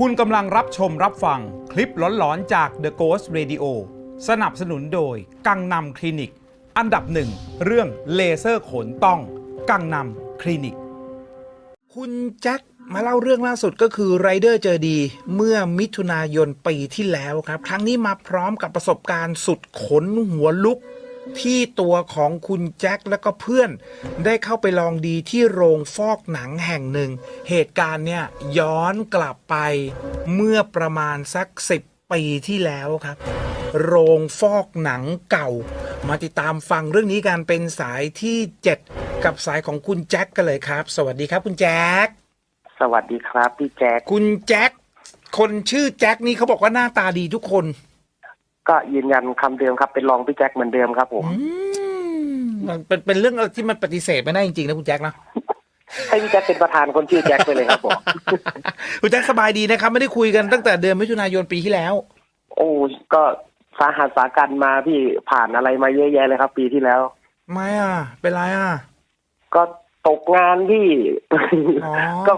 คุณกำลังรับชมรับฟังคลิปหลอนๆจาก The Ghost Radio สนับสนุนโดย กังนำคลินิก อันดับหนึ่ง เรื่องเลเซอร์ขนต้อง กังนำคลินิก คุณแจ็คมาเล่าเรื่องล่าสุดก็คือไรเดอร์เจอดี เมื่อมิถุนายนปีที่แล้วครับ ครั้งนี้มาพร้อมกับประสบการณ์สุดขนหัวลุก ที่ตัวของคุณแจ็คและก็เพื่อนได้เข้าไปลองดีที่โรงฟอกหนังแห่งหนึ่ง เหตุการณ์เนี่ยย้อนกลับไปเมื่อประมาณสักสิบปีที่แล้วครับ โรงฟอกหนังเก่า มาติดตามฟังเรื่องนี้กันเป็นสายที่ 7 กับสายของคุณแจ็คกันเลยครับ สวัสดีครับคุณแจ็คสวัสดีครับพี่แจ็คคุณแจ็คคนชื่อแจ็คนี่เขาบอกว่าหน้าตาดีทุกคน ก็ยืนยันคำเดิมครับ เป็นรองพี่แจ็คเหมือนเดิมครับผมอืมมันเป็นเป็นเรื่องที่มันปฏิเสธไม่ได้จริงๆนะคุณแจ็คนะให้พี่แจ็คเป็นประธานคนชื่อแจ็คไปเลยครับผมคุณแจ็คสบายดีนะครับ ไม่ได้คุยกันตั้งแต่เดือนมิถุนายนปีที่แล้ว โอ้ก็สาหัสสากันมาพี่ผ่านอะไรมาเยอะแยะเลยครับ ปีที่แล้ว ไม่อะ เป็นไรอะ ก็ตกงานพี่อ๋อก็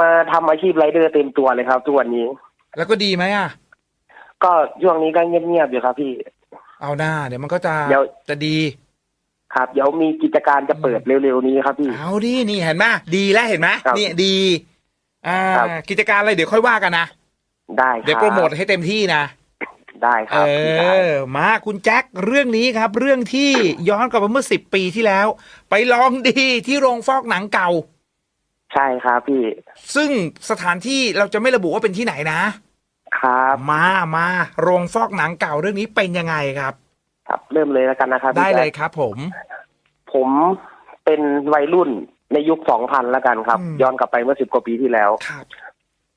มาทำอาชีพไรเดอร์เต็มตัวเลยครับทุกวันนี้ แล้วก็ดีไหมอะ ก็ช่วงนี้ก็เงียบๆอยู่ครับพี่ เอาหน้าเดี๋ยวมันก็จะเดี๋ยว จะดี ครับเดี๋ยวมีกิจการจะเปิดเร็วๆนี้ครับพี่ เอาดินี่เห็นไหมดีแล้วเห็นไหมครับนี่ดี อ่า ครับ กิจการอะไรเดี๋ยวค่อยว่ากันนะ ได้ครับเดี๋ยวโปรโมทให้เต็มที่นะ ได้คเอรับพี่ได้อ มาคุณแจ็คเรื่องนี้ครับ เรื่องที่ย้อนกลับไปเมื่อสิบปีที่แล้ว ไปลองดีที่โรงฟอกหนังเก่า ใช่ครับพี่ซึ่งสถานที่เราจะไม่ระบุว่าเป็นที่ไหนนะ ครับ มามาโรงฟอกหนังเก่าเรื่องนี้เป็นยังไงครับ ครับ เริ่มเลยแล้วกันนะครับพี่ได้แจ็คเลยครับ ผม ผมเป็นวัยรุ่นในยุคสองพันแล้วกันครับ อืม ย้อนกลับไปเมื่อสิบกว่าปีที่แล้ว ครับ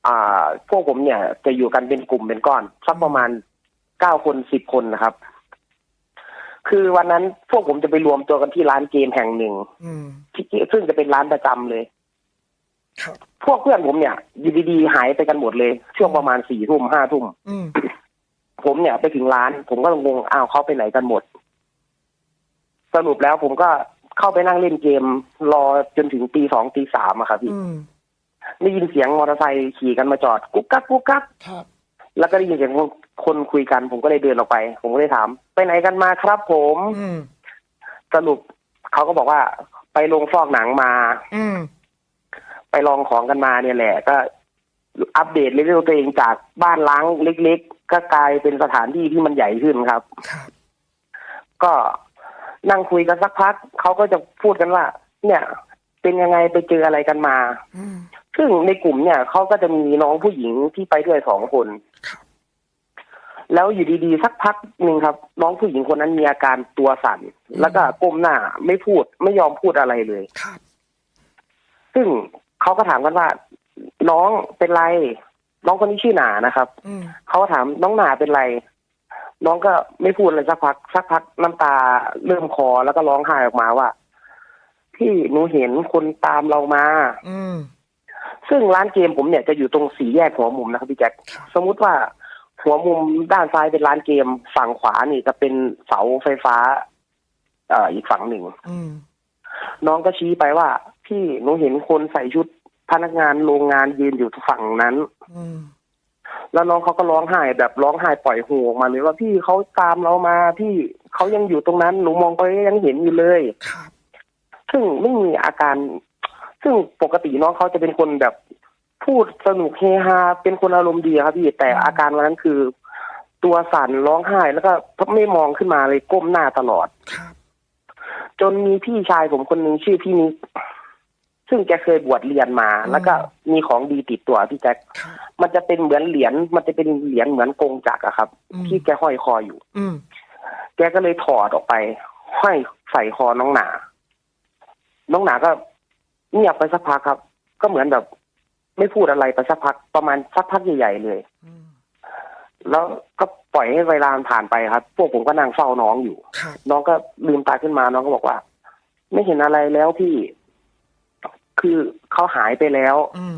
อ่า พวกผมเนี่ยจะอยู่กันเป็นกลุ่มเป็นก้อนสักประมาณเก้าคนสิบคนนะครับ คือวันนั้นพวกผมจะไปรวมตัวกันที่ร้านเกมแห่งหนึ่งอืม ที่ซึ่งจะเป็นร้านประจำเลยครับ พวกเพื่อนผมเนี่ยอยู่ดีๆหายไปกันหมดเลย ช่วงประมาณสี่ทุ่มห้าทุ่มอืมผมเนี่ยไปถึงร้าน ผมก็งงอ้าวเขาไปไหนกันหมด สรุปแล้วผมก็เข้าไปนั่งเล่นเกม รอจนถึงตีสองตีสามอะครับพี่อืมได้ยินเสียงมอเตอร์ไซค์ขี่กันมาจอด กุ๊กกักกุ๊กกักครับแล้วก็ได้ยินเสียงคนคุยกัน ผมก็เลยเดินออกไป ผมก็เลยถาม ไปไหนกันมาครับ ผมอืมสรุปเขาก็บอกว่าไปลงฟอกหนังมา อืม ไปลองของกันมาเนี่ยแหละ ก็ อัปเดตเรื่องตัวเองจากบ้านล้างเล็ก ๆ ก็กลายเป็นสถานที่ที่มันใหญ่ขึ้นครับครับก็นั่งคุยกันสักพักเขาก็จะพูดกันว่า เนี่ย เป็นยังไงไปเจออะไรกันมาอืมซึ่งในกลุ่มเนี่ยเขาก็จะมีน้องผู้หญิงที่ไปด้วยสองคนครับแล้วอยู่ดีๆสักพักหนึ่งครับ น้องผู้หญิงคนนั้นมีอาการตัวสั่นแล้วก็ก้มหน้าไม่พูดไม่ยอมพูดอะไรเลยครับ ซึ่ง เขาก็ถามกันว่า น้องเป็นไร น้องคนนี้ชื่อหนานะครับอืมเขาก็ถามน้องหนาเป็นไร น้องก็ไม่พูดเลยสักพักสักพักน้ำตาเริ่มคลอแล้วก็ร้องไห้ออกมาว่าพี่หนูเห็นคนตามเรามา อืมซึ่งร้านเกมผมเนี่ยจะอยู่ตรงสี่แยกหัวมุมนะครับพี่แจ็คครับสมมุติว่าหัวมุมด้านซ้ายเป็นร้านเกม ฝั่งขวานี่จะเป็นเสาไฟฟ้า เอ่ออีกฝั่งหนึ่งอืมน้องก็ชี้ไปว่า พี่หนูเห็นคนใส่ชุดพนักงานโรงงานยืนอยู่ฝั่งนั้น อืมแล้วน้องเขาก็ร้องไห้แบบร้องไห้ปล่อยหูออกมาเลยว่าพี่เขาตามเรามาพี่เขายังอยู่ตรงนั้นหนูมองไปยังเห็นอยู่เลย ครับ ซึ่งไม่มีอาการ ซึ่งปกติน้องเขาจะเป็นคนแบบพูดสนุกเฮฮาเป็นคนอารมณ์ดีครับพี่แต่อาการวันนั้นคือ ตัวสั่นร้องไห้แล้วก็ไม่มองขึ้นมาเลยก้มหน้าตลอด ครับ จนมีพี่ชายผมคนหนึ่งชื่อพี่นิก ซึ่งแกเคยบวชเรียนมา แล้วก็มีของดีติดตัวพี่แจ็คครับมันจะเป็นเหมือนเหรียญมันจะเป็นเหรียญเหมือนกงจักรอะครับอืมที่แกห้อยคออยู่ อืมแกก็เลยถอดออกไป ห้อยใส่คอน้องหนา น้องหนาก็เงียบไปสักพักครับ ก็เหมือนแบบ ไม่พูดอะไรไปสักพักประมาณสักพักใหญ่ๆเลยอืมแล้วก็ปล่อยให้เวลามันผ่านไปครับ พวกผมก็นั่งเฝ้าน้องอยู่ครับน้องก็ลืมตาขึ้นมาน้องก็บอกว่า ไม่เห็นอะไรแล้วพี่ คือเขาหายไปแล้วอืม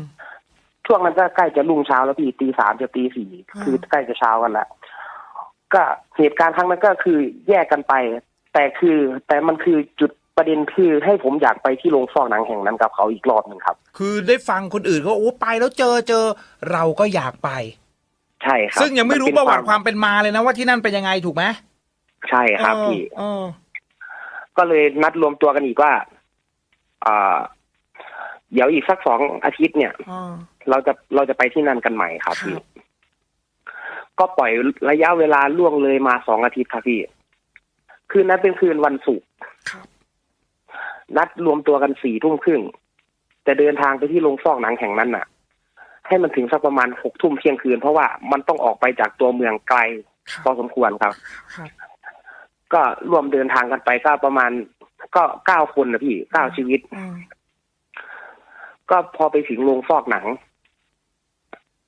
ช่วงนั้นก็ใกล้จะรุ่งเช้าแล้วพี่ตีสามจะตีสี่อืมคือใกล้จะเช้ากันแล้วก็เหตุการณ์ครั้งนั้นก็คือแยกกันไป แต่คือ แต่มันคือจุดประเด็นคือให้ผมอยากไปที่โรงฟอกหนังแห่งนั้นกับเขาอีกรอบหนึ่งครับ คือได้ฟังคนอื่นเขาโอ้ไปแล้วเจอเจอ เราก็อยากไป ใช่ครับซึ่งยังไม่รู้นปเป็ระนวัติความเป็นมาเลยนะว่าที่นั่นเป็นยังไงถูกไหมใช่ครับเออพี่เออก็เลยนัดรวมตัวกันอีกว่าอ่า เดี๋ยวอีกสักสองอาทิตย์เนี่ยเออเราจะเราจะไปที่นั่นกันใหม่ครับครับพี่ก็ปล่อยระยะเวลาล่วงเลยมาสองอาทิตย์ครับพี่คืนนั้นเป็นคืนวันศุกร์ครับนัดรวมตัวกันสี่ทุ่มครึ่งจะเดินทางไปที่โรงฟอกหนังแห่งนั้นน่ะ ให้มันถึงสักประมาณหกทุ่มเที่ยงคืน เพราะว่ามันต้องออกไปจากตัวเมืองไกลครัพอบสมควรครับครับ ก็รวมเดินทางกันไปก็ประมาณก็เก้าคนนะพี่เก้าชีวิตอืม ก็พอไปถึงโรงฟอกหนัง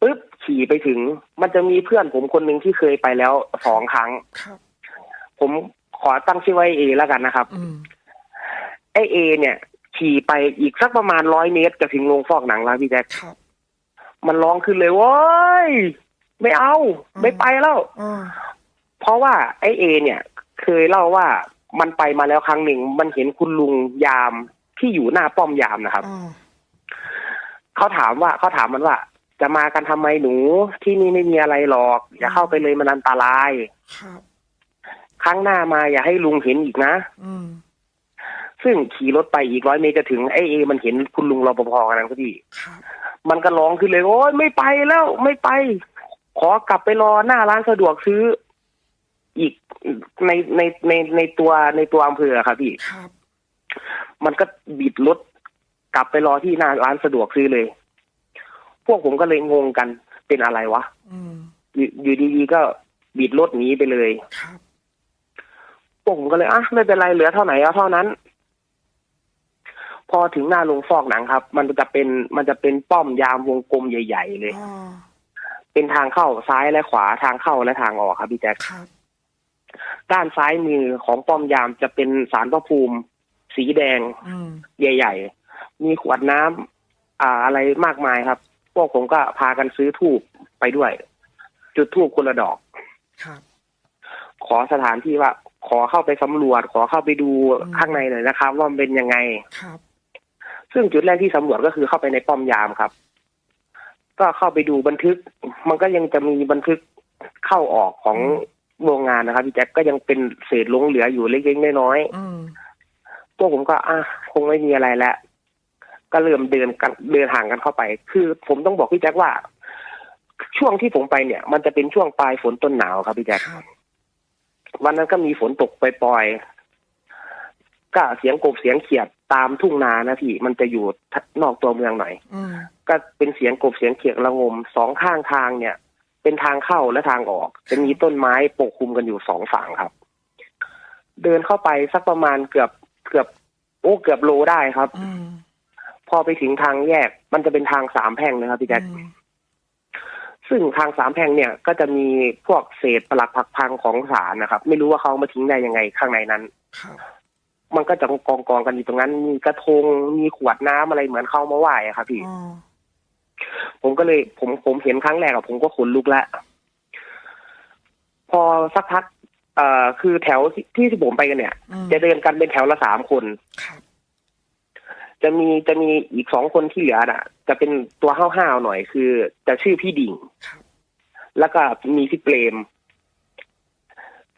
ปุ๊บขี่ไปถึง มันจะมีเพื่อนผมคนหนึ่งที่เคยไปแล้วสองครั้งครับผมขอตั้งชื่อไว้เอแล้วกันนะครับอืมไอเอ เนี่ย ขี่ไปอีกสักประมาณร้อยเมตรจะถึงโรงฟอกหนังแล้วพี่แจ๊คครับมันร้องขึ้นเลยโว้ยไม่เอาอืมไม่ไปแล้วเออเพราะว่าไอเอ เนี่ย เคยเล่าว่ามันไปมาแล้วครั้งหนึ่ง มันเห็นคุณลุงยามที่อยู่หน้าป้อมยามนะครับ เออเขาถามว่าเขาถามมันว่า จะมากันทำไมหนูที่นี่ไม่มีอะไรหรอก อย่าเข้าไปเลยมันอันตรายครับครั้งหน้ามาอย่าให้ลุงเห็นอีกนะอืมซึ่งขี่รถไปอีกร้อยเมตรจะถึงไอเอ มันเห็นคุณลุงรปภกันนั้นพอดีครับมันก็ร้องขึ้นเลยโอ้ยไม่ไปแล้วไม่ไป ขอกลับไปรอหน้าร้านสะดวกซื้อ อีกในในในในตัวในตัวอำเภอครับพี่ครับมันก็บิดรถ กลับไปรอที่หน้าร้านสะดวกซื้อเลย พวกผมก็เลยงงกันเป็นอะไรวะอืมอยู่อยู่ดีๆก็บิดรถหนีไปเลยครับพวกผมก็เลยอะไม่เป็นไรเหลือเท่าไหร่เอาเท่านั้น พอถึงหน้าโรงฟอกหนังครับ มันจะเป็นมันจะเป็นป้อมยามวงกลมใหญ่ ๆ เลยอ๋อเป็นทางเข้าซ้ายและขวาทางเข้าและทางออกครับพี่แจ๊คครับด้านซ้ายมือของป้อมยามจะเป็นสารพระภูมิ สีแดงอืมใหญ่ ๆ มีขวดน้ำอ่าอะไรมากมายครับ พวกผมก็พากันซื้อทูบไปด้วย จุดทูบคนละดอกครับขอสถานที่ว่า ขอเข้าไปสำรวจ ขอเข้าไปดูอืมข้างในหน่อยนะครับ ว่ามันเป็นยังไงครับ ซึ่งจุดแรกที่สำรวจก็คือเข้าไปในป้อมยามครับ ก็เข้าไปดูบันทึก มันก็ยังจะมีบันทึกเข้าออกของโรงงานนะครับพี่แจ็คก็ยังเป็นเศษหลงเหลืออยู่เล็กๆน้อยอืมๆพวกผมก็อะคงไม่มีอะไรแล้ว ก็เริ่มเดินกันเดินห่างกันเข้าไป คือผมต้องบอกพี่แจ็คว่า ช่วงที่ผมไปเนี่ย มันจะเป็นช่วงปลายฝนต้นหนาวครับพี่แจ็คครับวันนั้นก็มีฝนตกปล่อยๆก็เสียงกบเสียงเขียดตามทุ่งนานะพี่มันจะอยู่นอกตัวเมืองหน่อยอืมก็เป็นเสียงกบเสียงเขียดระงมสองข้างทางเนี่ย เป็นทางเข้าและทางออก จะมีต้นไม้ปกคลุมกันอยู่สองฝั่งครับ เดินเข้าไปสักประมาณเกือบเกือบโอ้เกือบโลได้ครับอืม พอไปถึงทางแยก มันจะเป็นทางสามแพร่งนะครับพี่แจ๊คอืมซึ่งทางสามแพร่งเนี่ยก็จะมีพวกเศษปลักผักพังของสารนะครับ ไม่รู้ว่าเขาเอามาทิ้งได้ยังไงข้างในนั้นครับมันก็จะกองกองๆกันอยู่ตรงนั้น มีกระทงมีขวดน้ำอะไรเหมือนเขามาไหว้อะครับพี่อ๋อผมก็เลย ผมผมเห็นครั้งแรกอะผมก็ขนลุกแล้วพอสักพักเอ่อคือแถวที่ที่ผมไปกันเนี่ยอืมจะเดินกันเป็นแถวละสามคนครับ จะมีจะมีอีกสองคนที่เหลือน่ะ จะเป็นตัวห้าวๆหน่อยคือ จะชื่อพี่ดิ่งครับแล้วก็มีพี่เปรม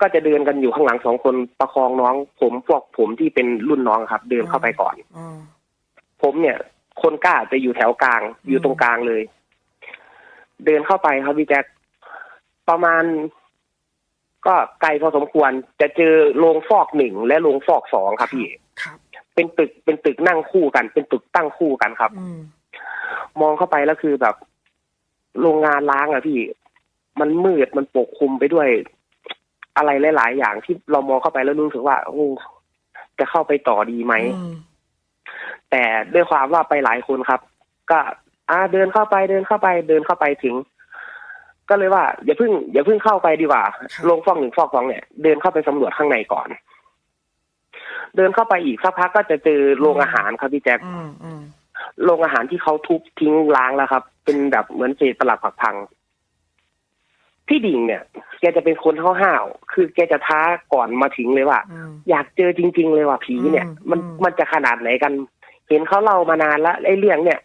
ก็จะเดินกันอยู่ข้างหลังสองคนประคองน้อง ผมพวกผมที่เป็นรุ่นน้องครับ เดินเข้าไปก่อนอ๋อผมเนี่ย คนกล้าจะอยู่แถวกลาง อยู่ตรงกลางเลย เดินเข้าไปครับพี่แจ็คประมาณ ก็ไกลพอสมควร จะเจอโรงฟอกหนึ่งและโรงฟอกสองครับพี่ครับ เป็นตึกเป็นตึกนั่งคู่กัน เป็นตึกตั้งคู่กันครับอืมมองเข้าไปแล้วคือแบบ โรงงานล้างอะพี่ มันมืดมันปกคลุมไปด้วย อะไรหลาย ๆ อย่างที่เรามองเข้าไปแล้วรู้สึกว่าโอ้จะเข้าไปต่อดีไหมอืมแต่ด้วยความว่าไปหลายคนครับ ก็อ่าเดินเข้าไปเดินเข้าไป เดินเข้าไปถึง ก็เลยว่า อย่าเพิ่ง อย่าเพิ่งเข้าไปดีกว่าโรงฟอกหนึ่งฟอกสองเนี่ย เดินเข้าไปสำรวจข้างในก่อน เดินเข้าไปอีกสักพักก็จะเจอโรงอาหารครับพี่แจ๊คอืมอืมโรงอาหารที่เขาทุบทิ้งล้างแล้วครับ เป็นแบบเหมือนเศษปลักผักพัง พี่ดิ่งเนี่ย แกจะเป็นคนห้าวๆคือแกจะท้าก่อนมาถึงเลยว่าอืมอยากเจอจริง ๆ เลยว่าผีเนี่ยอืมมันอืมมันจะขนาดไหนกัน เห็นเขาเล่ามานานแล้วไอ้เรื่องเนี่ย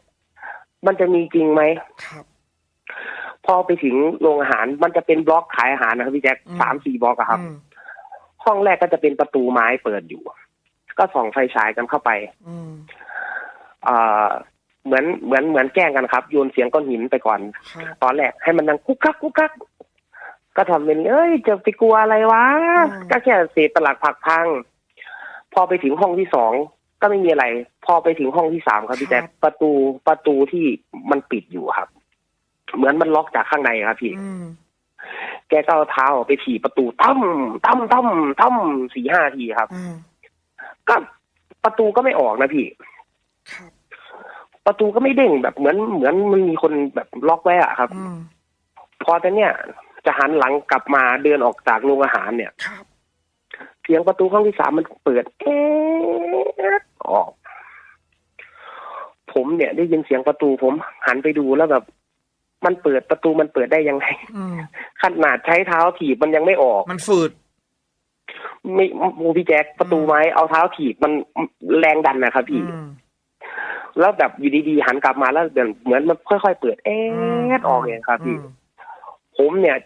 มันจะมีจริงไหมครับพอไปถึงโรงอาหารมันจะเป็นบล็อกขายอาหารนะครับพี่แจ็คอืมสามสี่บล็อกอะครับอืมห้องแรกก็จะเป็นประตูไม้เปิดอยู่ ก็ส่องไฟฉายกันเข้าไปอืมเอ่อเหมือนเหมือนเหมือนแกล้งกันครับ โยนเสียงก้อนหินไปก่อนครับตอนแรกให้มันดังกุ๊กกักกุ๊กกักก็ทำเป็นเอ้ยจะไปกลัวอะไรวะ ก็แค่เศษตลักผักพัง พอไปถึงห้องที่สองก็ไม่มีอะไร พอไปถึงห้องที่สามครับพี่แจ๊คประตูประตูที่มันปิดอยู่ครับ เหมือนมันล็อกจากข้างในครับพี่อืมแกก็เอาเท้าไปถีบประตูตั้มตั้มตั้มตั้มสี่ห้าทีครับอืม ก็ประตูก็ไม่ออกนะพี่ครับประตูก็ไม่เด้งแบบเหมือนเหมือนมันมีคนแบบล็อกไว้อะครับอืมพอแต่เนี่ยจะหันหลังกลับมาเดินออกจากโรงอาหารเนี่ยครับเสียงประตูห้องที่สามมันเปิดเอ๊ะออก ผมเนี่ย ได้ยินเสียงประตูผมหันไปดูแล้วแบบมันเปิดประตูมันเปิดได้ยังไงอืมขนาดใช้เท้าถีบมันยังไม่ออก มันฝืด ไม่โมพี่แจ็คประตูไม้เอาเท้าถีบมันแรงดันนะครับพี่อืมแล้วแบบอยู่ดีๆหันกลับมาแล้วเหมือนมันค่อยๆเปิดเอ๊ะออกเองครับพี่อืมผมเนี่ย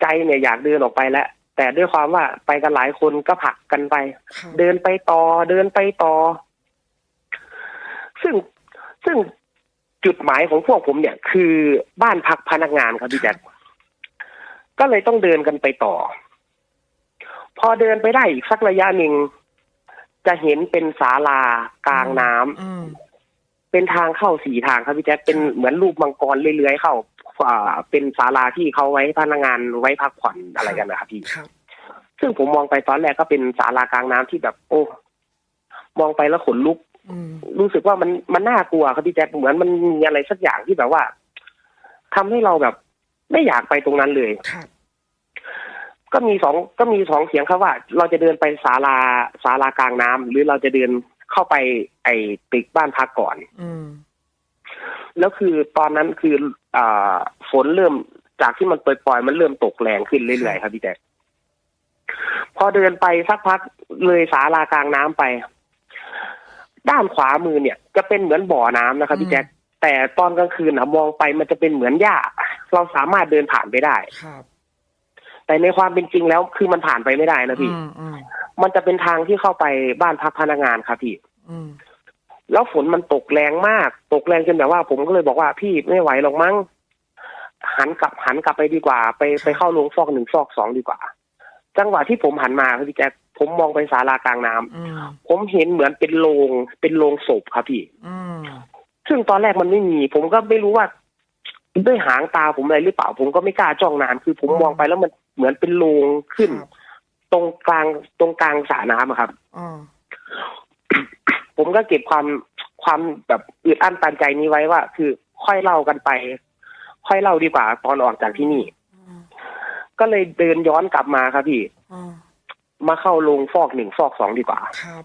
ใจเนี่ยอยากเดินออกไปแล้วแต่ด้วยความว่าไปกันหลายคนก็ผลักกันไปครับเดินไปต่อเดินไปต่อ ซึ่งซึ่งจุดหมายของพวกผมเนี่ย คือบ้านพักพนักงานครับพี่แจ๊คก็เลยต้องเดินกันไปต่อ พอเดินไปได้อีกสักระยะหนึ่งจะเห็นเป็นศาลากลางน้ำอืมเป็นทางเข้าสี่ทางครับพี่แจ๊คเป็นเหมือนรูปมังกรเลื้อยๆเข้าอ่าเป็นศาลาที่เขาไว้พนักงานไว้พักผ่อนอะไรกันนะครับพี่ครับซึ่งผมมองไปตอนแรกก็เป็นศาลากลางน้ำที่แบบ โอ้ มองไปแล้วขนลุกอืมรู้สึกว่ามันมันน่ากลัวครับพี่แจ๊คเหมือนมันมีอะไรสักอย่างที่แบบว่าทำให้เราแบบ ไม่อยากไปตรงนั้นเลยครับ ก็มีสองก็มีสองเสียงครับว่า เราจะเดินไปศาลาศาลากลางน้ำหรือเราจะเดินเข้าไปไอ้ตึกบ้านพักก่อน อืมแล้วคือตอนนั้นคืออ่าฝนเริ่มจากที่มันปล่อยๆมันเริ่มตกแรงขึ้นเรื่อยๆครับพี่แจ๊คพอเดินไปสักพักเลยศาลากลางน้ำไป ด้านขวามือเนี่ย จะเป็นเหมือนบ่อน้ำนะครับพี่แจ๊คแต่ตอนกลางคืนนะมองไปมันจะเป็นเหมือนหญ้า เราสามารถเดินผ่านไปได้ครับ แต่ในความเป็นจริงแล้วคือมันผ่านไปไม่ได้นะพี่อืมอืมมันจะเป็นทางที่เข้าไปบ้านพักพนักงานครับพี่อืมแล้วฝนมันตกแรงมาก ตกแรงจนแบบว่า ผมก็เลยบอกว่าพี่ไม่ไหวหรอกมั้งหันกลับหันกลับไปดีกว่า ไปไปเข้าโรงฟอกหนึ่งฟอกสองดีกว่า จังหวะที่ผมหันมาครับพี่แจ๊คผมมองไปศาลากลางน้ำอืมผมเห็นเหมือนเป็นโรงเป็นโรงศพครับพี่อืมซึ่งตอนแรกมันไม่มี ผมก็ไม่รู้ว่าด้วยหางตาผมอะไรหรือเปล่า ผมก็ไม่กล้าจ้องนานคือผมมองไปแล้วมัน เหมือนเป็นโรงขึ้นครับตรงกลางตรงกลางสระน้ำอะครับอ่าผมก็เก็บความความแบบอึดอั้นตันใจนี้ไว้ว่า คือค่อยเล่ากันไป ค่อยเล่าดีกว่า ตอนออกจากที่นี่อืมก็เลยเดินย้อนกลับมาครับพี่อ่ามาเข้าโรงฟอกหนึ่งฟอกสองดีกว่าครับ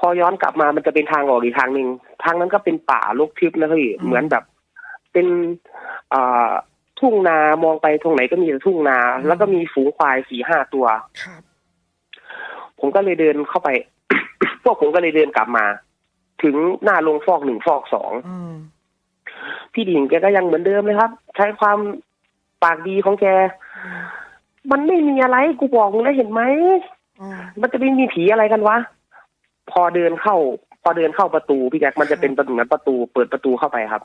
พอย้อนกลับมามันจะเป็นทางออกอีกทางหนึ่งทางนั้นก็เป็นป่าลกทึบนะพี่เหมือนแบบ เป็นอ่า ทุ่งนามองไปตรงไหนก็มีแต่ทุ่งนา แล้วก็มีฝูงควายสี่ห้าตัวครับผมก็เลยเดินเข้าไป พวกผมก็เลยเดินกลับมา ถึงหน้าโรงฟอกหนึ่งฟอกสองอืมพี่ดิ่งแกก็ยังเหมือนเดิมเลยครับ ใช้ความปากดีของแกอืมมันไม่มีอะไรกูบอกมึงแล้วเห็นไหมอ่ามันจะไม่มีผีอะไรกันวะ พอเดินเข้า พอเดินเข้าประตูพี่แจ็คมันจะเป็นประตูเหมือนประตู เปิดประตูเข้าไปครับ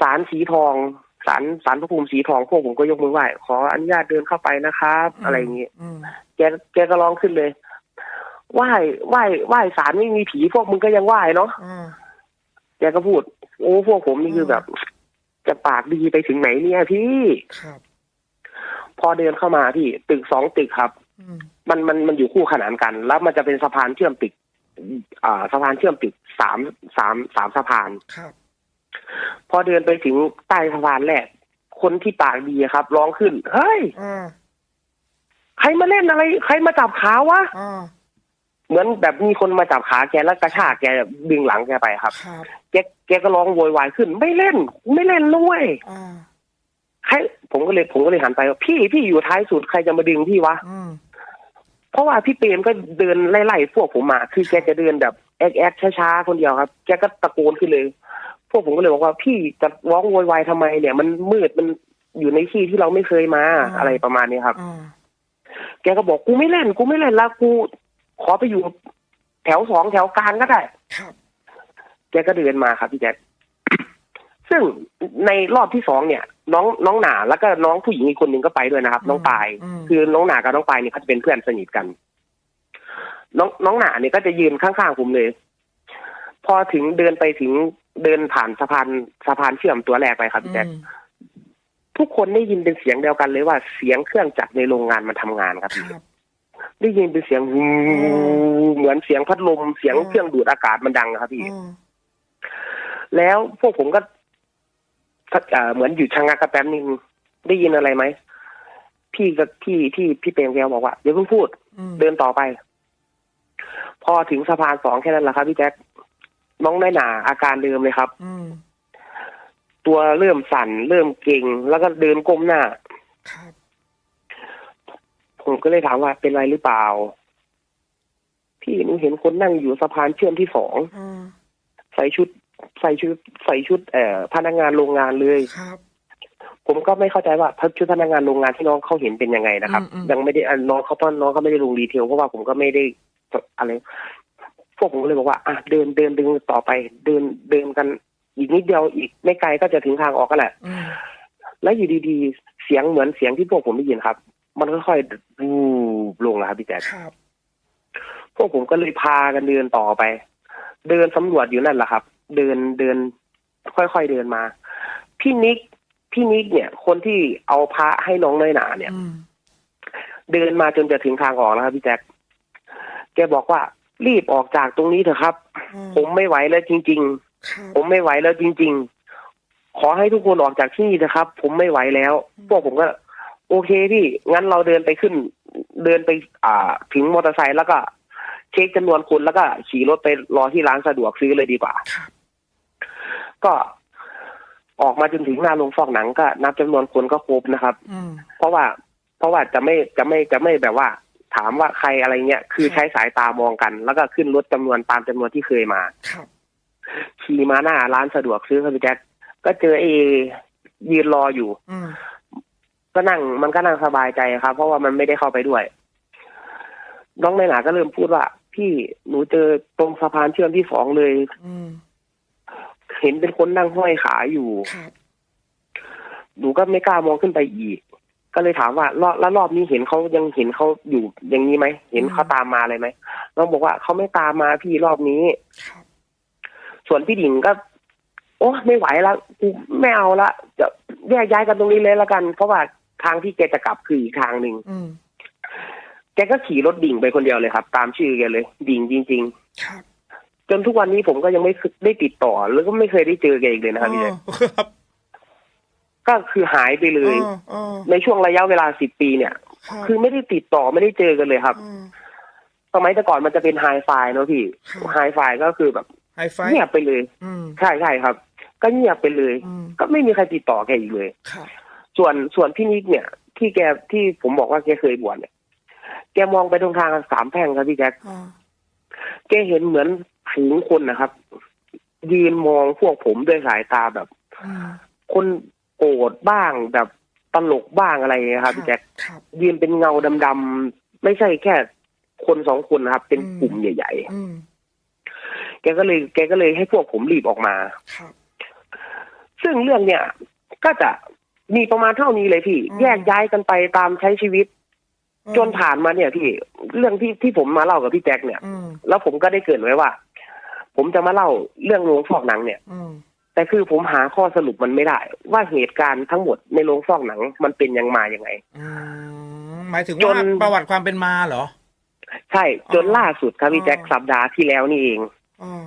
สารสีทอง สารสารพระภูมิสีทองพวกผมก็ยกมือไหว้ขออนุญาตเดินเข้าไปนะครับ อะไรอย่างเงี้ยอืมแกแกก็ร้องขึ้นเลยไหว้ไหว้ไหว้สารไม่มีผีพวกมึงก็ยังไหว้เนาะอ่าแกก็พูด โอ้พวกผมนี่คือแบบ จะปากดีไปถึงไหนเนี่ยพี่ครับพอเดินเข้ามาพี่ ตึกสองตึกครับอืมมันมันมันอยู่คู่ขนานกัน แล้วมันจะเป็นสะพานเชื่อมตึก อ่า สะพานเชื่อมตึกสามสามสามสะพานครับ พอเดินไปถึงใต้สะพานแรกคนที่ปากดีครับ ร้องขึ้น เฮ้ยอ่าใครมาเล่นอะไร ใครมาจับขาวะอ่าเหมือนแบบมีคนมาจับขาแกแล้วกระชากแกดึงหลังแกไปครับครับแกแกก็ร้องโวยวายขึ้น ไม่เล่น ไม่เล่นด้วยอ่าใครผมก็เลยผมก็เลยหันไปว่าพี่พี่อยู่ท้ายสุดใครจะมาดึงพี่วะอืมเพราะว่าพี่เปรมก็เดินไล่ๆพวกผมมา คือแกจะเดินแบบแอกแอกช้าๆคนเดียวครับ แกก็ตะโกนขึ้นเลยพ วกผมก็เลยบอกว่าพี่จะร้องโวยวายทำไมเนี่ย มันมืดมันอยู่ในที่ที่เราไม่เคยมาอะไรประมาณนี้ครับอืมแกก็บอกกูไม่เล่น กูไม่เล่นละกู ขอไปอยู่แถวสองแถวกลางก็ได้ครับแกก็เดินมาครับพี่แจ๊คซึ่งในรอบที่สองเนี่ย น้องน้องหนาแล้วก็น้องผู้หญิงอีกคนหนึ่งก็ไปด้วยนะครับ น้องปายอืมคือน้องหนากับน้องปายเนี่ยเขาจะเป็นเพื่อนสนิทกัน น้องน้องหนาเนี่ยก็จะยืนข้างๆผมเลย พอถึงเดินไปถึง เดินผ่านสะพานสะพานเชื่อมตัวแรกไปครับพี่แจ๊คอืมทุกคนได้ยินเป็นเสียงเดียวกันเลยว่าเสียงเครื่องจักรในโรงงานมันทำงานครับคพี่รับ ได้ยินเป็นเสียงวูเหมือนเสียงพัดลมเสียงอืมเครื่องดูดอากาศมันดังครับพี่อืมแล้วพวกผมก็เอ่อเหมือนอยู่ชะงักกระแป๊บนึงได้ยินอะไรไหมพี่กับพี่ที่พี่เปรมแกบอกว่าเดี๋ยวเพิ่งพูดอืมเดินต่อไป พอถึงสะพานสองแค่นั้นแหละครับพี่แจ็ค น้องน้อยหนาอาการเดิมเลยครับ อืมตัวเริ่มสั่นเริ่มเก่ง แล้วก็เดินก้มหน้า ครับผมก็เลยถามว่าเป็นไรหรือเปล่า พี่หนูเห็นคนนั่งอยู่สะพานเชื่อมที่สองอืมใส่ชุด ใส่ชุด ใส่ชุดเอ่อพนักงานโรงงานเลย ครับ ผมก็ไม่เข้าใจว่าชุดพนักงานโรงงานที่น้องเขาเห็นเป็นยังไงนะครับ อืมอืม ยังไม่ได้อะน้องเขาเพราะน้องเขาไม่ได้ลงดีเทลเพราะว่าผมก็ไม่ได้อะไร พวกผมก็เลยบอกว่าอะเดินเดินเดินต่อไป เดินเดินกันอีกนิดเดียวอีกไม่ไกลก็จะถึงทางออกกันแหละอืมแล้วอยู่ดีๆ เสียงเหมือนเสียงที่พวกผมได้ยินครับ มันค่อยๆวูบลงแล้วครับพี่แจ๊คครับพวกผมก็เลยพากันเดินต่อไป เดินสำรวจอยู่นั่นแหละครับ เดินเดิน ค่อยๆเดินมา พี่นิกพี่นิกเนี่ย คนที่เอาพระให้น้องน้อยหนาเนี่ยอืมเดินมาจนจะถึงทางออกแล้วครับพี่แจ๊คแกบอกว่า รีบออกจากตรงนี้เถอะครับอืมผมไม่ไหวแล้วจริงครับๆผมไม่ไหวแล้วจริง ๆ ขอให้ทุกคนออกจากที่นี่เถอะครับ ผมไม่ไหวแล้ว พวกผมก็ โอเคพี่งั้นเราเดินไปขึ้น เดินไป อ่า ถึงมอเตอร์ไซค์แล้วก็ เช็คจำนวนคนแล้วก็ขี่รถไปรอที่ร้านสะดวกซื้อเลยดีกว่าครับก็ออกมาจนถึงหน้าโรงฟอกหนังก็นับจำนวนคนก็ครบนะครับอืมเพราะว่า เพราะว่าจะไม่จะไม่จะไม่แบบว่า ถามว่าใครอะไรเงี้ยคือครับใช้สายตามองกัน แล้วก็ขึ้นรถจำนวนตามจำนวนที่เคยมาครับขี่มาหน้าร้านสะดวกซื้อครับพี่แจ๊คก็เจอเอยืนรออยู่อืมก็นั่งมันก็นั่งสบายใจครับ เพราะว่ามันไม่ได้เข้าไปด้วย น้องในหนาก็เริ่มพูดว่า พี่หนูเจอตรงสะพานเชื่อมที่สองเลยอืมเห็นเป็นคนนั่งห้อยขาอยู่ครับหนูก็ไม่กล้ามองขึ้นไปอีก ก็เลยถามว่ารอบแล้วรอบนี้เห็นเขายังเห็นเขาอยู่อย่างนี้ไหมเห็นเขาตามมาเลยไหมน้องบอกว่าเขาไม่ตามมาพี่รอบนี้ครับส่วนพี่ดิ่งก็ โอ้ไม่ไหวแล้วกูไม่เอาละจะแยกย้ายกันตรงนี้เลยละกัน เพราะว่าทางที่แกจะกลับคืออีกทางหนึ่งอืมแกก็ขี่รถดิ่งไปคนเดียวเลยครับ ตามชื่อแกเลย ดิ่งจริงครับๆจนทุกวันนี้ผมก็ยังไม่ได้ติดต่อ แล้วก็ไม่เคยได้เจอแกอีกเลยนะครับพี่แจ๊คครับ ก็คือหายไปเลยอ๋ออ๋อในช่วงระยะเวลาสิบปีเนี่ยครับคือไม่ได้ติดต่อไม่ได้เจอกันเลยครับอืมสมัยแต่ก่อนมันจะเป็นไฮไฟเนอะพี่ครับไฮไฟก็คือแบบไฮไฟเงียบไปเลยอืมใช่ใช่ครับ ก็เงียบไปเลยอืมก็ไม่มีใครติดต่อแกอีกเลยครับส่วนส่วนพี่นิกเนี่ย ที่แกที่ผมบอกว่าแกเคยบวชเนี่ยแกมองไปตรงทางสามแพร่งครับพี่แจ๊คอ่าแกเห็นเหมือนฝูงคนนะครับยืนมองพวกผมด้วยสายตาแบบอืมคน โกรธบ้างแบบตลกบ้างอะไรอย่างเงี้ยครับพี่แจ๊คครับ ยืนเป็นเงาดำๆไม่ใช่แค่คนสองคนนะครับ เป็นกลุ่มใหญ่ๆอืมแกก็เลย แกก็เลยให้พวกผมรีบออกมา ครับ ซึ่งเรื่องเนี่ย ก็จะมีประมาณเท่านี้เลยพี่ อืม แยกย้ายกันไปตามใช้ชีวิตจนผ่านมาเนี่ยพี่เรื่องที่ที่ผมมาเล่ากับพี่แจ็คเนี่ย อืมแล้วผมก็ได้เกริดไว้ว่า ผมจะมาเล่าเรื่องโรงฟอกหนังเนี่ย อืม แต่คือผมหาข้อสรุปมันไม่ได้ ว่าเหตุการณ์ทั้งหมดในโรงฟอกหนังมันเป็นยังมายังไงอืมหมายถึงจว่านประวัติความเป็นมาเหรอ ใช่จนอ๋อล่าสุดครับพี่แจ็คอ๋อสัปดาห์ที่แล้วนี่เองอ๋อ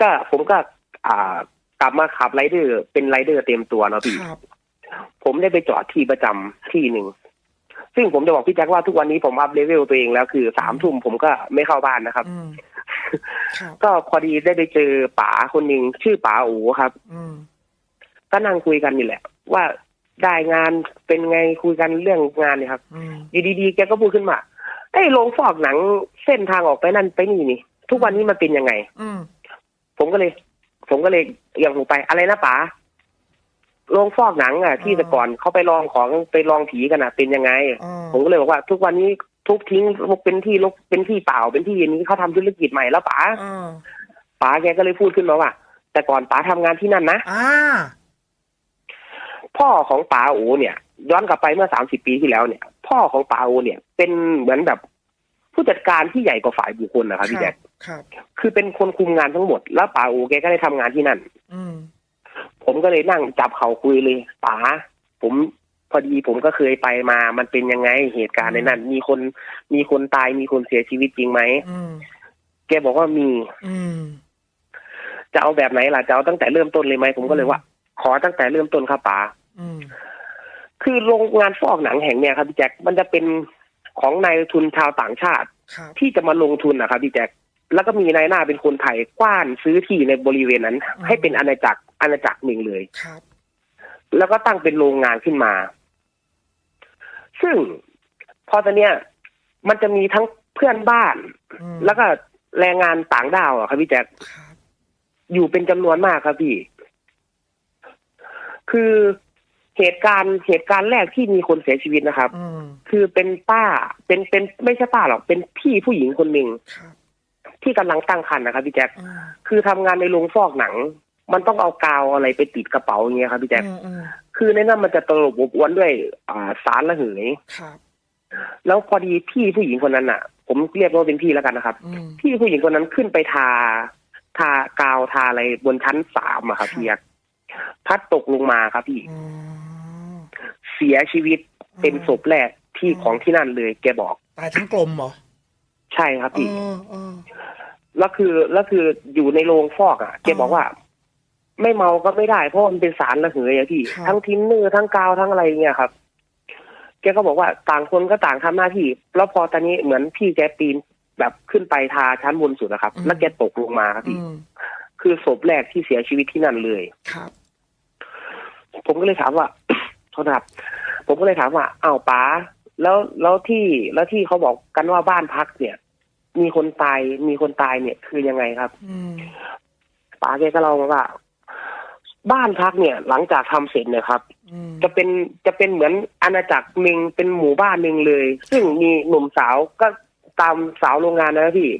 ก็ผมก็อ่ากลับมาขับไรเดอร์เป็นไรเดอร์เต็มตัวเนาะพี่ครับผมได้ไปจอดที่ประจำที่หนึ่งซึ่งผมจะบอกพี่แจ็คว่าทุกวันนี้ผมอัพเลเวลตัวเองแล้วคือสามทุ่มผมก็ไม่เข้าบ้านนะครับอืมครับ ก็พอดีได้ไปเจอป๋าคนหนึ่งชื่อป๋าอูครับ อืมก็นั่งคุยกันนี่แหละ ว่าได้งานเป็นไงคุยกันเรื่องงานเนี่ยครับอืมอยู่ดีๆแกก็พูดขึ้นมาไอ้ยโรงฟอกหนังเส้นทางออกไปนั่นไปนี่นี่ ทุกวันนี้มันเป็นยังไง อืมผมก็เลย ผมก็เลยเอียังหูไปอะไรนะป๋าโรงฟอกหนังอะที่แต่ก่อนเขาไปลองของไปลองผีกันอะเป็นยังไงอ่าผมก็เลยบอกว่า ทุกวันนี้ ทุบทิ้งเป็นที่ลกเป็นที่เปล่าเป็นที่อย่างนี้เขาทำธุรกิจใหม่แล้วป๋าอ่าป๋าแกก็เลยพูดขึ้นมาว่า แต่ก่อนป๋าทำงานที่นั่นนะอ่าพ่อของป๋าโอเนี่ย ย้อนกลับไปเมื่อสามสิบปีที่แล้วเนี่ย พ่อของป๋าโอเนี่ย เป็นเหมือนแบบผู้จัดการที่ใหญ่กว่าฝ่ายบุคคลนะครับพี่แจ๊คครับคือเป็นคนคุมงานทั้งหมด แล้วป๋าโอแกก็ได้ทำงานที่นั่น อืมผมก็เลยนั่งจับเขาคุยเลยป๋าผม พอดีผมก็เคยไปมา มันเป็นยังไงเหตุการณ์ในนั้น มีคนมีคนตายมีคนเสียชีวิตจริงไหมอืมแกบอกว่ามีอืมจะเอาแบบไหนล่ะจะเอาตั้งแต่เริ่มต้นเลยไหมผมก็เลยว่า ขอตั้งแต่เริ่มต้นครับป๋าอืมคือโรงงานฟอกหนังแห่งเนี่ยครับพี่แจ็คมันจะเป็นของนายทุนชาวต่างชาติครับที่จะมาลงทุนนะครับพี่แจ็คแล้วก็มีนายหน้าเป็นคนไทยกว้านซื้อที่ในบริเวณนั้น ให้เป็นอาณาจักรอาณาจักรหนึ่งเลยครับ แล้วก็ตั้งเป็นโรงงานขึ้นมา ซึ่งพอตอนเนี้ยมันจะมีทั้งเพื่อนบ้านอืมแล้วก็แรงงานต่างด้าวอะครับพี่แจ็คครับอยู่เป็นจำนวนมากครับพี่ คือเหตุการณ์เหตุการณ์แรกที่มีคนเสียชีวิตนะครับอืมคือเป็นป้าเป็นเป็นไม่ใช่ป้าหรอกเป็นพี่ผู้หญิงคนหนึ่งครับที่กำลังตั้งครรภ์นะครับพี่แจ็คอืมคือทำงานในโรงฟอกหนัง มันต้องเอากาวอะไรไปติดกระเป๋าอย่างเงี้ยครับพี่แจ็คอืมอืมคือในนั้นมันจะตลบอบอวนด้วย อ่าสารระเหยครับแล้วพอดีพี่ผู้หญิงคนนั้นอะ ผมเรียกว่าเป็นพี่แล้วกันนะครับอืมพี่ผู้หญิงคนนั้นขึ้นไปทา ทากาวทาอะไรบนชั้นสามอะครับพี่แจ็คพัดตกลงมาครับพี่อืมเสียชีวิตเป็นศพแรกที่ของที่นั่นเลยแกบอกตายทั้งกลมเหรอ ใช่ครับเอพี่อเออแล้วคือแล้วคืออยู่ในโรงฟอกอะแกบอกว่า ไม่เมาก็ไม่ได้เพราะมันเป็นสารระเหยอะพี่ ครับ ทั้งทินเนอร์ทั้งกาวทั้งอะไรเงี้ยครับ แกก็บอกว่าต่างคนก็ต่างทำหน้าที่ แล้วพอตอนนี้เหมือนพี่แกปีนแบบขึ้นไปทาชั้นบนสุดนะครับแล้วแกตกลงมาครับอืพี่ มคือศพแรกที่เสียชีวิตที่นั่นเลย ครับ ผมก็เลยถามว่า โทษนะครับผมก็เลยถามว่าอ้าวป๋าแล้วแล้วที่แล้วที่เขาบอกกันว่าบ้านพักเนี่ย มีคนตายมีคนตายเนี่ย คือยังไงครับ อืมป๋าแกก็เล่ามาว่า บ้านพักเนี่ยหลังจากทำเสร็จเนี่ยครับอืมจะเป็นจะเป็นเหมือนอาณาจักรหนึ่งเป็นหมู่บ้านหนึ่งเลย ซึ่งมีหนุ่มสาวก็ตามสาวโรงงานนะพี่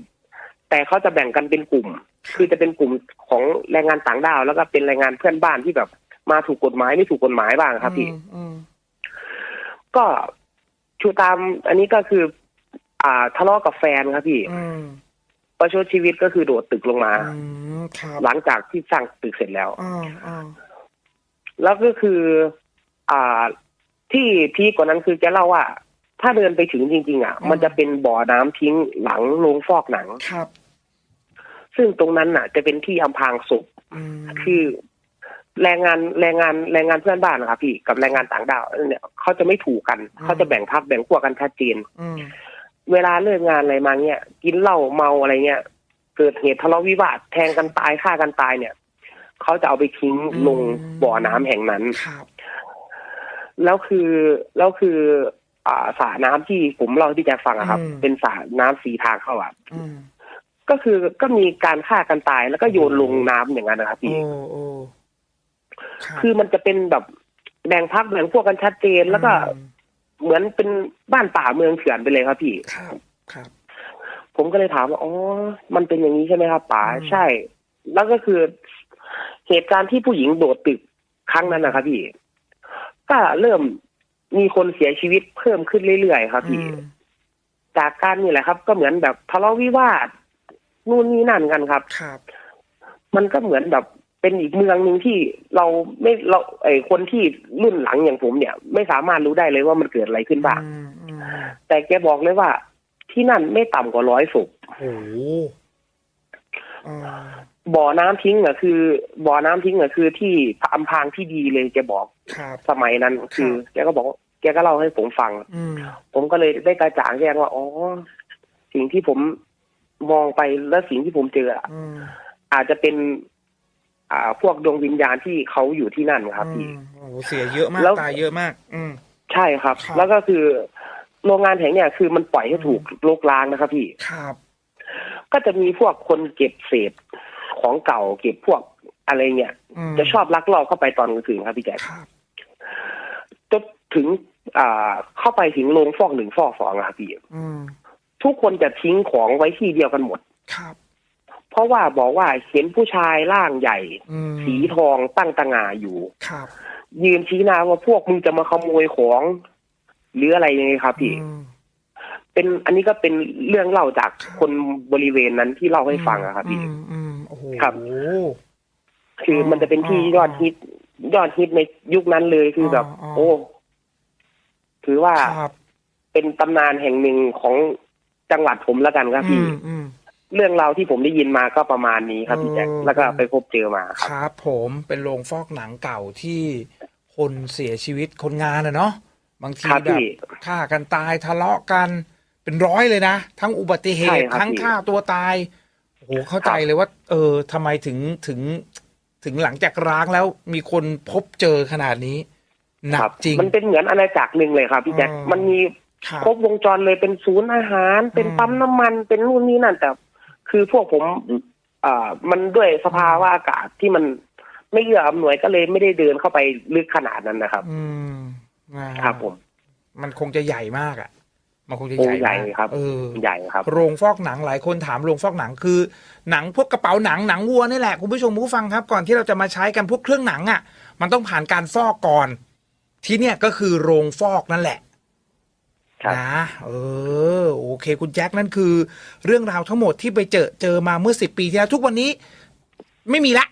แต่เขาจะแบ่งกันเป็นกลุ่ม คือจะเป็นกลุ่มของแรงงานต่างด้าวแล้วก็เป็นแรงงานเพื่อนบ้านที่แบบมาถูกกฎหมายไม่ถูกกฎหมายบ้างครับพี่อืมอืมก็ชูตาม อันนี้ก็คือ อ่าทะเลาะกับแฟนครับพี่อืม ประชดชีวิตก็คือโดดตึกลงมาอืมครับหลังจากที่สร้างตึกเสร็จแล้วอ่าอ่าแล้วก็คือ อ่า ที่พีคกว่านั้นคือแกเล่าว่า ถ้าเดินไปถึงจริง ๆ อะ มันจะเป็นบ่อน้ำทิ้งหลังโรงฟอกหนังครับ ซึ่งตรงนั้นน่ะ จะเป็นที่อำพรางศพอืมคือแรงงานแรงงานแรงงานเพื่อนบ้านนะครับพี่กับแรงงานต่างด้าวเนี่ยเขาจะไม่ถูกกัน เขาจะแบ่งพักแบ่งพวกกันชัดเจนอืม เวลาเลิกงานอะไรมาเนี่ยกินเหล้าเมาอะไรเงี้ยเกิดเหตุทะเลาะวิวาทแทงกันตายฆ่ากันตายเนี่ยเขาจะเอาไปทิ้งลงบ่อน้ำแห่งนั้นครับแล้วคือแล้วคืออ่าสระน้ำที่ผมเล่าให้พี่แจ๊คฟังอะครับ เป็นสระน้ำสีทางเข้าอะอืมก็คือก็มีการฆ่ากันตายแล้วก็โยนลงน้ำอย่างนั้นนะครับโอ้พี่โอ้รับคือมันจะเป็นแบบแบ่งพักแบ่งพวกกันชัดเจนแล้วก็อืม เหมือนเป็นบ้านป่าเมืองเถื่อนไปเลยครับพี่ครับครับ ผมก็เลยถามว่าอ๋อมันเป็นอย่างนี้ใช่ไหมครับป๋าอืมใช่ แล้วก็คือ เหตุการณ์ที่ผู้หญิงโดดตึกครั้งนั้นนะครับพี่ ก็เริ่มมีคนเสียชีวิตเพิ่มขึ้นเรื่อยๆครับพี่อืมจากการนี่แหละครับ ก็เหมือนแบบทะเลาะวิวาทนู่นนี่นั่นกันครับครับ มันก็เหมือนแบบ เป็นอีกเมืองหนึ่งที่เราไม่เราไอคนที่รุ่นหลังอย่างผมเนี่ย ไม่สามารถรู้ได้เลยว่ามันเกิดอะไรขึ้นบ้างอืมอืมแต่แกบอกเลยว่า ที่นั่นไม่ต่ำกว่าร้อยศพโอ้โหอ่าบ่อน้ำทิ้งอะคือ บ่อน้ำทิ้งอะคือที่อำพรางที่ดีเลยแกบอกครับสมัยนั้นคือครับแกก็บอกว่าแกก็เล่าให้ผมฟังอืมผมก็เลยได้กระจ่างแจ้งว่าอ๋อสิ่งที่ผมมองไปและสิ่งที่ผมเจออะอืมอาจจะเป็น อ่า พวกดวงวิญญาณที่เขาอยู่ที่นั่นครับพี่อืมโอ้โหเสียเยอะมากแล้ว ตายเยอะมาก อืม ใช่ครับ ครับ แล้วก็คือโรงงานแห่งเนี้ยคือมันปล่อยให้ถูกโลกล้างนะครับ พี่ ครับ ก็จะมีพวกคนเก็บเศษของเก่าเก็บพวกอะไรเงี้ยมจะชอบลักลอบเข้าไปตอนกลางคืนครับพี่แจ๊คครับ จนถึงอ่าเข้าไปถึงโรงฟอกหนึ่งฟอกสองอะครับพี่ อืม ทุกคนจะทิ้งของไว้ที่เดียวกันหมด ครับ เพราะว่าบอกว่าเห็นผู้ชายร่างใหญ่อืมสีทองตั้งตางาอยู่ครับยืนชี้หน้าว่าพวกมึงจะมาขโมยของหรืออะไรยังไงครับพี่อืมเป็นอันนี้ก็เป็นเรื่องเล่าจากคนบริเวณนั้นที่เล่าให้ฟังอะครับพี่อืมอืมโอ้โหครับ คือมันจะเป็นที่ยอดฮิตยอดฮิตในยุคนั้นเลยคือแบบอ๋ออ๋อโอ้ถือว่าครับเป็นตำนานแห่งหนึ่งของจังหวัดผมแล้วกันครับอืพี่มอืม เรื่องราวที่ผมได้ยินมาก็ประมาณนี้ครับพี่แจ็คเออแล้วก็ไปพบเจอมาคครับรับผมเป็นโรงฟอกหนังเก่าที่คนเสียชีวิตคนงานอะเนาะบางทีครับแบบพี่ ฆ่ากันตายทะเลาะกันเป็นร้อยเลยนะ ทั้งอุบัติเหใช่ตุครับทั้งพี่ฆ่าตัวตายโอ้โหเข้าใจครับ เลยว่า เออทำไมถึงถึงถึงหลังจากร้างแล้วมีคนพบเจอขนาดนี้ หนัคกรับจริง มันเป็นเหมือนอาณาจักรหนึ่งเลยครับพี่แจ็คอืม มันมีครับ ครบวงจรเลยเป็นศูนย์อาหาร เป็นอืม ปั๊มน้ำมันเป็นนู่นนี่นั่นแต่ คือพวกผมอ่ามันด้วยสภาวะอากาศที่มันไม่เอื้ออำนวยก็เลยไม่ได้เดินเข้าไปลึกขนาดนั้นนะครับ อืมอ่าครับผมมันคงจะใหญ่มากอะ มันคงจะโอ้ใหญ่ใหญ่มากครับเออใหญ่ครับ โรงฟอกหนังหลายคนถามโรงฟอกหนังคือ หนังพวกกระเป๋าหนังหนังวัวนี่แหละคุณผู้ชมผู้ฟังครับ ก่อนที่เราจะมาใช้กันพวกเครื่องหนังอะ มันต้องผ่านการฟอกก่อน ที่เนี่ยก็คือโรงฟอกนั่นแหละครับ นะเออ โอเค คุณแจ็คนั่นคือ เรื่องราวทั้งหมดที่ไปเจอเจอมาเมื่อสิบปีที่แล้วทุกวันนี้ ไม่มีละ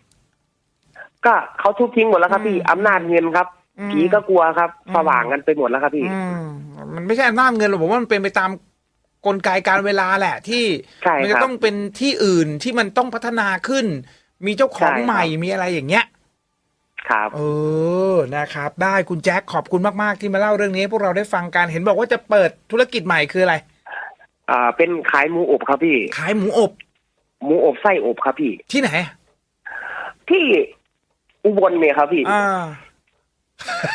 ก็เขาทุบทิ้งหมดแล้วครับพี่อืมอำนาจเงินครับอืมผีก็กลัวครับอืมสว่างกันไปหมดแล้วครับพี่อืมมันไม่ใช่อำนาจเงินหรอกผมว่ามันเป็นไปตามกลไกการเวลาแหละ ที่ใช่มัคจะรับต้องเป็นที่อื่นที่มันต้องพัฒนาขึ้น มีเจ้าของใช่ครับใหม่มีอะไรอย่างเงี้ย ครับ เออนะครับ ได้คุณแจ็คขอบคุณมากๆที่มาเล่าเรื่องนี้ให้พวกเราได้ฟังกันเห็นบอกว่าจะเปิดธุรกิจใหม่คืออะไร อ่า เป็นขายหมูอบครับพี่ ขายหมูอบหมูอบไส้อบครับพี่ ที่ไหน ที่อุบลเนี่ยครับพี่ อ่า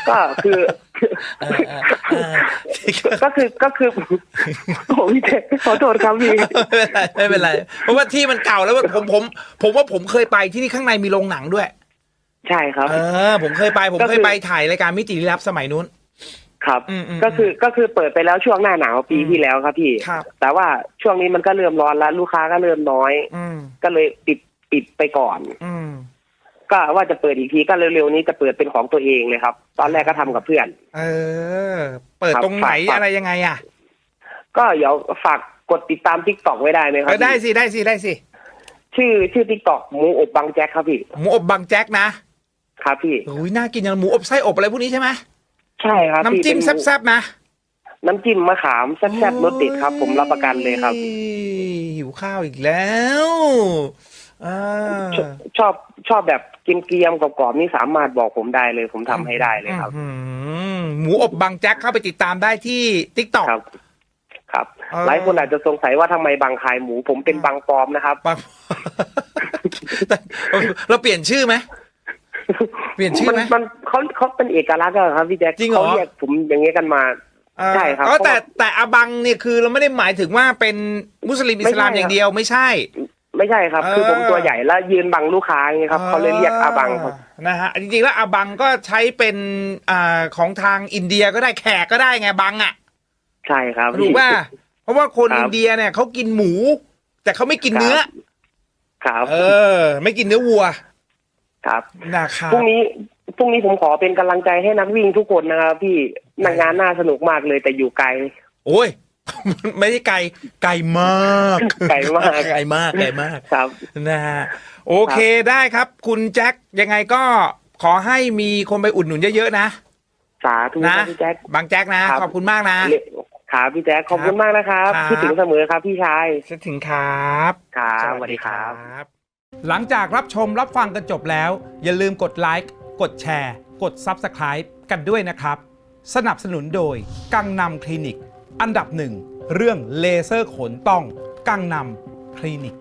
ก็คือเออเออเออก็คือก็คือผมขอโทษครับพี่ ไม่เป็นไรไม่เป็นไร เพราะว่าที่มันเก่าแล้วผมผม ผมว่าผมเคยไปที่นี่ข้างในมีโรงหนังด้วย ใช่ครับ เออ ผมเคยไป ผมก็เคคืยอไปถ่ายรายการมิติลี้ลับสมัยนู้น ครับ อืมอืมก็คือก็คือเปิดไปแล้วช่วงหน้าหนาวปีอืม ที่แล้วครับพี่ ครับ แต่ว่าช่วงนี้มันก็เริ่มร้อนแล้วลูกค้าก็เริ่มน้อย อืม ก็เลยปิดปิดไปก่อน อืม ก็ว่าจะเปิดอีกทีก็เร็วๆนี้จะเปิดเป็นของตัวเองเลยครับ ตอนแรกก็ทำกับเพื่อน เออ เปิดครับตรงไหนฝากฝาก อะไรยังไงอะก็เดี๋ยวฝากกดติดตามทิกตอกไว้ได้ไหมครัเอบอได้สิ ได้สิ ได้สิ ชื่อชื่อทิกตอกหมูอบบางแจ็คครับพี่ หมูอบบางแจ็คนะ ครับพี่ โอ้ยน่ากินอย่างหมูอบไส้อบอะไรพวกนี้ใช่ไหมใช่ครับพี่น้ำจิ้มเป็นหแซ่บๆนะน้ำจิ้มมะขามแซ่บๆรสเด็ดครับ ผมรับประกันเลยครับ โอ้ยหิวข้าวอีกแล้วอ่าชชอบชอบแบบกินเกรียมๆกรอบๆนี่สามารถบอกผมได้เลย ผมทำให้ได้เลยครับ อื้อหือหมูอบบางแจ็คเข้าไปติดตามได้ที่ทิกตอก ครับ ครับ เออ หลายคนอาจจะสงสัยว่าทำไมบางขายหมู ผมเป็นบางปลอมนะครับบางเราเปลี่ยนชื่อไหม เปลี่ยนชื่อไหมมันเขาเขาเป็นเอกลักษณ์อะครับพี่แจ็คจริงเหรอ เขาเรียกผมอย่างเงี้ยกันมา ใช่ครับเออแต่เพราะว่าแต่อาบังเนี่ยคือเราไม่ได้หมายถึงว่าเป็นมุสลิมอิสลามไม่ใช่อย่างเดียวไม่ใช่ ไม่ใช่ครับ คือเออผมตัวใหญ่แล้วยืนบังลูกค้าอย่างเงี้ยครับเขาเลยเรียกอาบังครับ นะฮะจริงๆแล้วอาบังก็ใช้เป็นอ่าของทางอินเดียก็ได้แขกก็ได้ไงบังอะใช่ครับถูกป่ะเพราะว่าคนครับอินเดียเนี่ยเขากินหมู แต่เขาไม่กินครับเนื้อ ครับ เออ ไม่กินเนื้อวัว ครับนะครับพรุ่งนี้พรุ่งนี้ผมขอเป็นกำลังใจให้นักวิ่งทุกคนนะครับพี่นักงานน่าสนุกมากเลยแต่อยู่ไกล โอ้ยไม่ได้ไกลไกลมากไกลมากไกลมากไกลมากครับนะฮะโอเคได้ครับ คุณแจ็คยังไงก็ขอให้มีคนไปอุดหนุนเยอะๆนะสาธุคนะรับพี่แจ็คบางแจ็คนะครับขอบคุณมากนะครับพี่แจ็คขอบคุณมากนะครับครับคิดถึงเสมอครับพี่ชายจะถึงครับครับสวัสดีครับบ หลังจากรับชมรับฟังกันจบแล้ว อย่าลืมกดไลค์กดแชร์ กด Subscribe กันด้วยนะครับ สนับสนุนโดย กังนำคลินิก อันดับหนึ่งเรื่องเลเซอร์ขนต้อง กังนำคลินิก